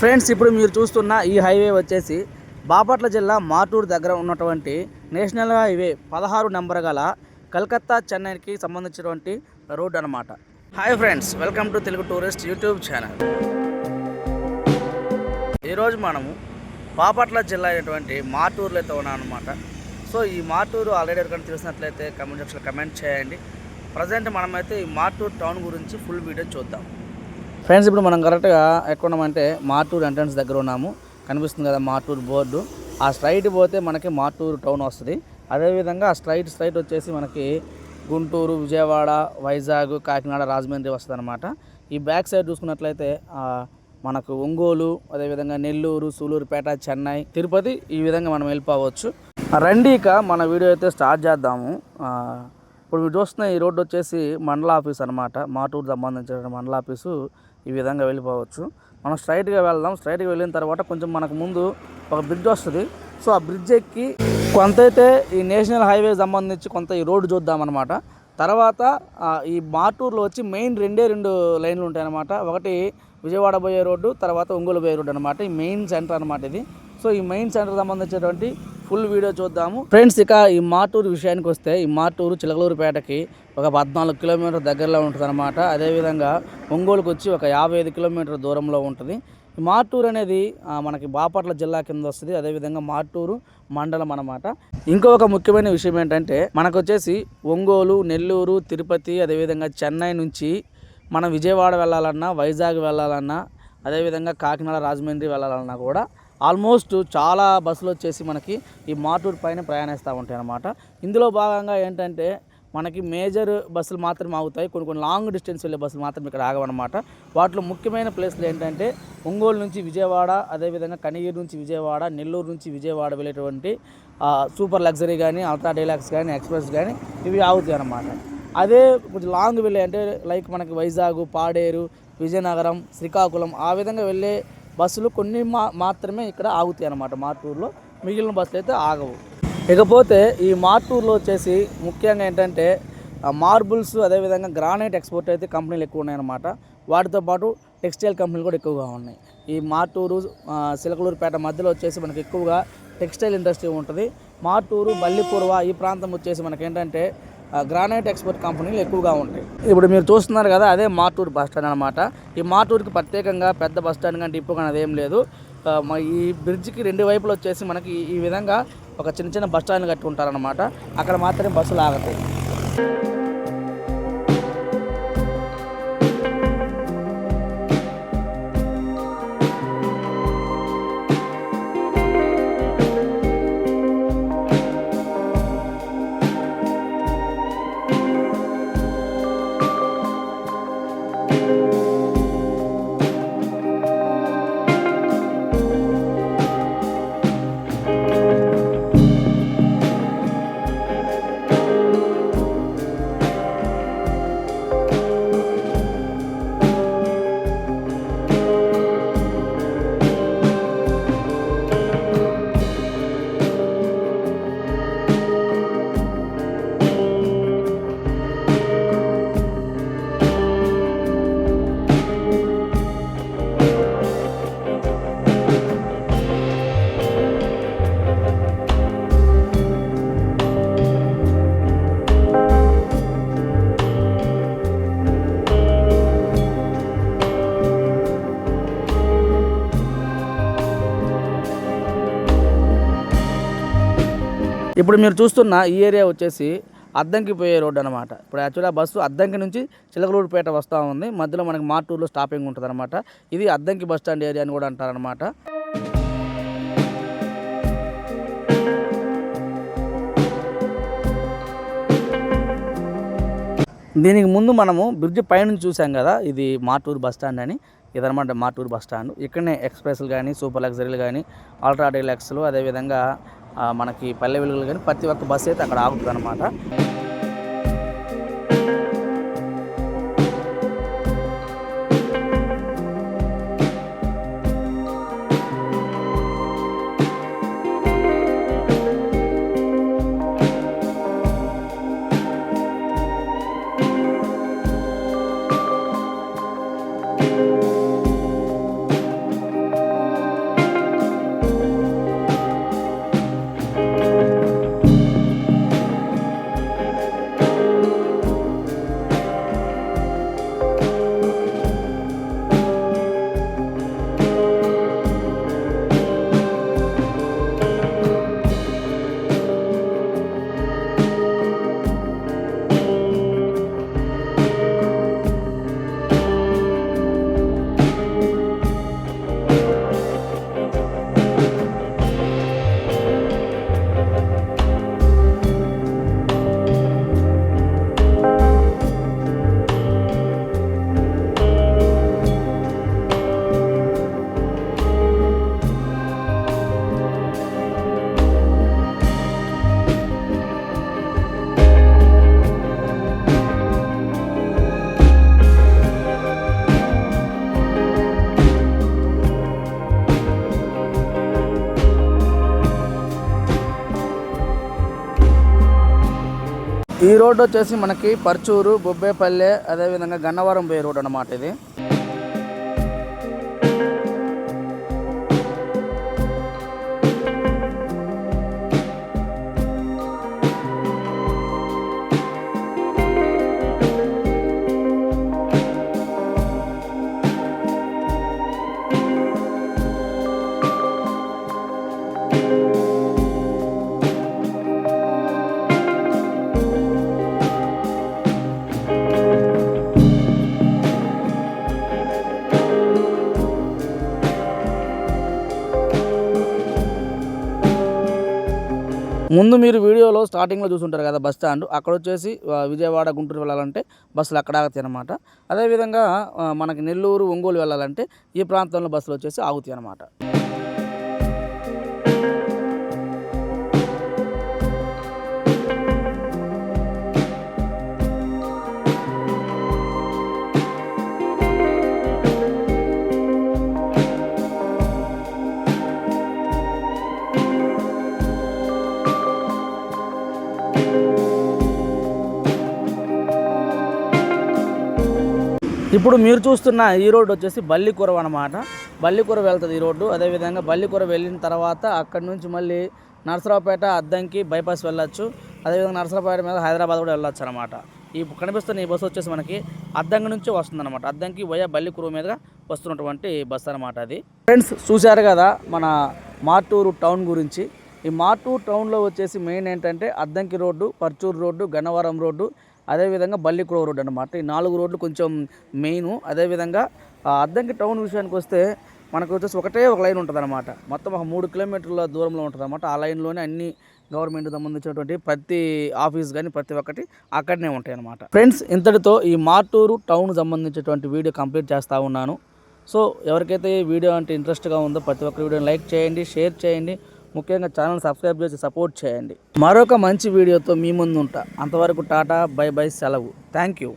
Friends ఇప్పుడు మీరు చూస్తున్న ఈ హైవే వచ్చేసి బాపట్ల జిల్లా మాటూరు దగ్గర ఉన్నటువంటి నేషనల్ హైవే పదహారు నెంబర్ గల కలకత్తా చెన్నైకి సంబంధించినటువంటి రోడ్ అన్నమాట. Hi friends welcome to Telugu tourist YouTube channel. ఈరోజు మనము బాపట్ల జిల్లా అయినటువంటి మాటూరులో అయితే ఉన్నాం అనమాట సో ఈ మాటూరు ఆల్రెడీ ఎవరికైనా తెలిసినట్లయితే కమెంట్ సెక్షన్లో కమెంట్ చేయండి. ప్రజెంట్ మనమైతే ఈ మాటూరు టౌన్ గురించి ఫుల్ వీడియో చూద్దాం. ఫ్రెండ్స్ ఇప్పుడు మనం కరెక్ట్గా ఎక్కడున్నామంటే మాటూరు ఎంట్రన్స్ దగ్గర ఉన్నాము. కనిపిస్తుంది కదా మాటూరు బోర్డు. ఆ స్ట్రైట్ పోతే మనకి మాటూరు టౌన్ వస్తుంది. అదేవిధంగా ఆ స్ట్రైట్ స్ట్రైట్ వచ్చేసి మనకి గుంటూరు విజయవాడ వైజాగ్ కాకినాడ రాజమండ్రి వస్తుంది అనమాట ఈ బ్యాక్ సైడ్ చూసుకున్నట్లయితే మనకు ఒంగోలు అదేవిధంగా నెల్లూరు సూలూరుపేట చెన్నై తిరుపతి ఈ విధంగా మనం వెళ్ళిపోవచ్చు. రండి ఇక మన వీడియో అయితే స్టార్ట్ చేద్దాము. ఇప్పుడు మీరు చూస్తున్న ఈ రోడ్డు వచ్చేసి మండల ఆఫీస్ అనమాట మాటూరు సంబంధించిన మండల ఆఫీసు. ఈ విధంగా వెళ్ళిపోవచ్చు. మనం స్ట్రైట్గా వెళ్దాం. స్ట్రైట్గా వెళ్ళిన తర్వాత కొంచెం మనకు ముందు ఒక బ్రిడ్జ్ వస్తుంది. సో ఆ బ్రిడ్జ్ ఎక్కి కొంత అయితే ఈ నేషనల్ హైవే సంబంధించి కొంత ఈ రోడ్డు చూద్దామన్నమాట. తర్వాత ఈ మాటూరులో వచ్చి మెయిన్ రెండే రెండు లైన్లు ఉంటాయన్నమాట. ఒకటి విజయవాడ పోయే రోడ్డు తర్వాత ఒంగోలు పోయే రోడ్డు అనమాట ఈ మెయిన్ సెంటర్ అనమాట ఇది. సో ఈ మెయిన్ సెంటర్ సంబంధించినటువంటి ఫుల్ వీడియో చూద్దాము. ఫ్రెండ్స్ ఇక ఈ మాటూరు విషయానికి వస్తే ఈ మాటూరు చిలకలూరుపేటకి ఒక పద్నాలుగు కిలోమీటర్ దగ్గరలో ఉంటుంది అనమాట అదేవిధంగా ఒంగోలుకు వచ్చి ఒక యాభై ఐదు కిలోమీటర్ దూరంలో ఉంటుంది. ఈ మాటూరు అనేది మనకి బాపట్ల జిల్లా కింద వస్తుంది. అదేవిధంగా మాటూరు మండలం అనమాట ఇంకొక ముఖ్యమైన విషయం ఏంటంటే మనకు వచ్చేసి ఒంగోలు నెల్లూరు తిరుపతి అదేవిధంగా చెన్నై నుంచి మనం విజయవాడ వెళ్ళాలన్నా వైజాగ్ వెళ్ళాలన్నా అదేవిధంగా కాకినాడ రాజమండ్రి వెళ్ళాలన్నా కూడా ఆల్మోస్ట్ చాలా బస్సులు వచ్చేసి మనకి ఈ మాటూరు పైన ప్రయాణిస్తూ ఉంటాయి అన్నమాట ఇందులో భాగంగా ఏంటంటే మనకి మేజర్ బస్సులు మాత్రమే ఆగుతాయి. కొన్ని కొన్ని లాంగ్ డిస్టెన్స్ వెళ్ళే బస్సులు మాత్రం ఇక్కడ ఆగవన్నమాట. వాటిలో ముఖ్యమైన ప్లేస్లు ఏంటంటే ఒంగోలు నుంచి విజయవాడ అదేవిధంగా కనిగిరి నుంచి విజయవాడ నెల్లూరు నుంచి విజయవాడ వెళ్ళేటువంటి సూపర్ లగ్జరీ కానీ అల్ట్రా డైలాక్స్ కానీ ఎక్స్ప్రెస్ కానీ ఇవి ఆగుతాయి అన్నమాట అదే కొంచెం లాంగ్ వెళ్ళే అంటే లైక్ మనకి వైజాగ్ పాడేరు విజయనగరం శ్రీకాకుళం ఆ విధంగా వెళ్ళే బస్సులు కొన్ని మా మాత్రమే ఇక్కడ ఆగుతాయి అన్నమాట. మార్టూరులో మిగిలిన బస్సులు అయితే ఆగవు. ఇకపోతే ఈ మార్టూరులో వచ్చేసి ముఖ్యంగా ఏంటంటే మార్బుల్స్ అదేవిధంగా గ్రానైట్ ఎక్స్పోర్ట్ అయితే కంపెనీలు ఎక్కువ ఉన్నాయన్నమాట. వాటితో పాటు టెక్స్టైల్ కంపెనీలు కూడా ఎక్కువగా ఉన్నాయి. ఈ మార్టూరు సిలకలూరుపేట మధ్యలో వచ్చేసి మనకి ఎక్కువగా టెక్స్టైల్ ఇండస్ట్రీ ఉంటుంది. మార్టూరు బల్లిపూర్వ ఈ ప్రాంతం వచ్చేసి మనకి ఏంటంటే గ్రానైట్ ఎక్స్పోర్ట్ కంపెనీలు ఎక్కువగా ఉంటాయి. ఇప్పుడు మీరు చూస్తున్నారు కదా అదే మార్టూరు బస్ స్టాండ్ అనమాట ఈ మార్టూరుకి ప్రత్యేకంగా పెద్ద బస్ స్టాండ్ కానీ డిపో కానీ అదేం లేదు. ఈ బ్రిడ్జ్కి రెండు వైపులు వచ్చేసి మనకి ఈ- విధంగా ఒక చిన్న చిన్న బస్ స్టాండ్ కట్టి ఉంటారనమాట అక్కడ మాత్రమే బస్సులు ఆగుతాయి. ఇప్పుడు మీరు చూస్తున్న ఈ ఏరియా వచ్చేసి అద్దంకి పోయే రోడ్డు అనమాట ఇప్పుడు యాక్చువల్గా బస్సు అద్దంకి నుంచి చిలకలూరుపేట వస్తూ ఉంది. మధ్యలో మనకి మాటూరులో స్టాపింగ్ ఉంటుంది అనమాట ఇది అద్దంకి బస్ స్టాండ్ ఏరియా అని కూడా అంటారనమాట దీనికి ముందు మనము బ్రిడ్జ్ పైనుంచి చూసాం కదా ఇది మాటూరు బస్ స్టాండ్ అని. ఇదనమాట మాటూరు బస్ స్టాండ్. ఇక్కడనే ఎక్స్ప్రెస్లు కానీ సూపర్ లగ్జరీలు కానీ అల్ట్రా డీలక్స్లు అదేవిధంగా మనకి పల్లె వెలుగులు కానీ ప్రతి ఒక్క బస్సు అయితే అక్కడ ఆగుతుంది అనమాట ఈ రోడ్డు వచ్చేసి మనకి పర్చూరు బొబ్బేపల్లె అదేవిధంగా గన్నవరం పోయే రోడ్ అన్నమాట ఇది. ముందు మీరు వీడియోలో స్టార్టింగ్లో చూసుంటారు కదా బస్ స్టాండ్ అక్కడ వచ్చేసి విజయవాడ గుంటూరు వెళ్ళాలంటే బస్సులు అక్కడ ఆగుతాయి అనమాట అదేవిధంగా మనకి నెల్లూరు ఒంగోలు వెళ్ళాలంటే ఈ ప్రాంతంలో బస్సులు వచ్చేసి ఆగుతాయి అనమాట ఇప్పుడు మీరు చూస్తున్న ఈ రోడ్డు వచ్చేసి బల్లికూర అనమాట బల్లికూర వెళ్తుంది ఈ రోడ్డు. అదేవిధంగా బల్లికూర వెళ్ళిన తర్వాత అక్కడి నుంచి మళ్ళీ నరసరావుపేట అద్దంకి బైపాస్ వెళ్ళొచ్చు. అదేవిధంగా నరసరావుపేట మీద హైదరాబాద్ కూడా వెళ్ళొచ్చు అనమాట ఈ కనిపిస్తున్న ఈ బస్సు వచ్చేసి మనకి అద్దంకి నుంచి వస్తుంది అనమాట అద్దంకి వయా బల్లికూర మీదుగా వస్తున్నటువంటి బస్సు అనమాట అది. ఫ్రెండ్స్ చూశారు కదా మన మార్టూరు టౌన్ గురించి. ఈ మార్టూరు టౌన్లో వచ్చేసి మెయిన్ ఏంటంటే Addanki road Parchuru road Gannavaram road అదేవిధంగా బల్లికుడ రోడ్డు అనమాట ఈ నాలుగు రోడ్లు కొంచెం మెయిన్ అదేవిధంగా అద్దంకి టౌన్ విషయానికి వస్తే మనకు వచ్చేసి ఒకటే ఒక లైన్ ఉంటుంది అనమాట మొత్తం ఒక మూడు కిలోమీటర్ల దూరంలో ఉంటుంది అనమాట ఆ లైన్లోనే అన్ని గవర్నమెంట్ సంబంధించినటువంటి ప్రతి ఆఫీస్ కానీ ప్రతి ఒక్కటి అక్కడనే ఉంటాయి అనమాట ఫ్రెండ్స్ ఇంతటితో ఈ మార్టూరు టౌన్ సంబంధించినటువంటి వీడియో కంప్లీట్ చేస్తూ ఉన్నాను. సో ఎవరికైతే ఈ వీడియో అంటే ఇంట్రెస్ట్గా ఉందో ప్రతి ఒక్క వీడియోని లైక్ చేయండి షేర్ చేయండి. ముఖ్యంగా ఛానల్ సబ్స్క్రైబ్ చేసి సపోర్ట్ చేయండి. మరొక మంచి వీడియోతో మీ ముందు ఉంటా అంతవరకు టాటా బై బై సెలవు. Thank you